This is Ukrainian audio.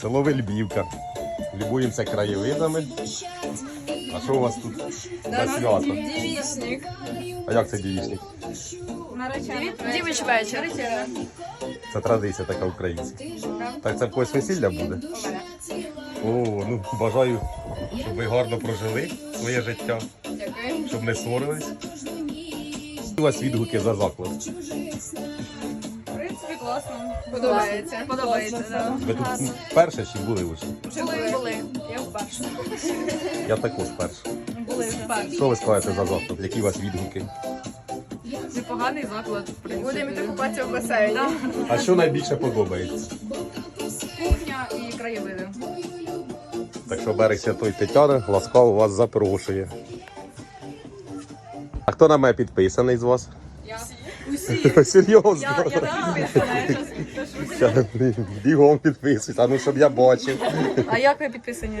Село Вельбівка. Любуємося краєвидами. А що у вас тут на свято? Дівічник. А як це дівічник? Дівич вечір. Це традиція така українська. Так це когось весілля буде? О, ну бажаю, щоб ви гарно прожили своє життя, щоб не сварились. У вас відгуки за заклад. Класно. Подобається. Подобається, так. Ви тут перше чи були вже? Були, були. Я вперше. Я також перший. Були вперше. Що ви скажете за заклад? Які у вас відгуки? Непоганий заклад, в принципі. Будемо йти купатися в басейні. А що найбільше подобається? Кухня і краєвиди. Так що берег Святої Тетяни ласкаво вас запрошує. А хто на мене підписаний з вас? Я. Усі. Серйозно? Я, я підписана, я щас підпишу. Бігом підписуйся, ну щоб я бачив. А як ви підписані?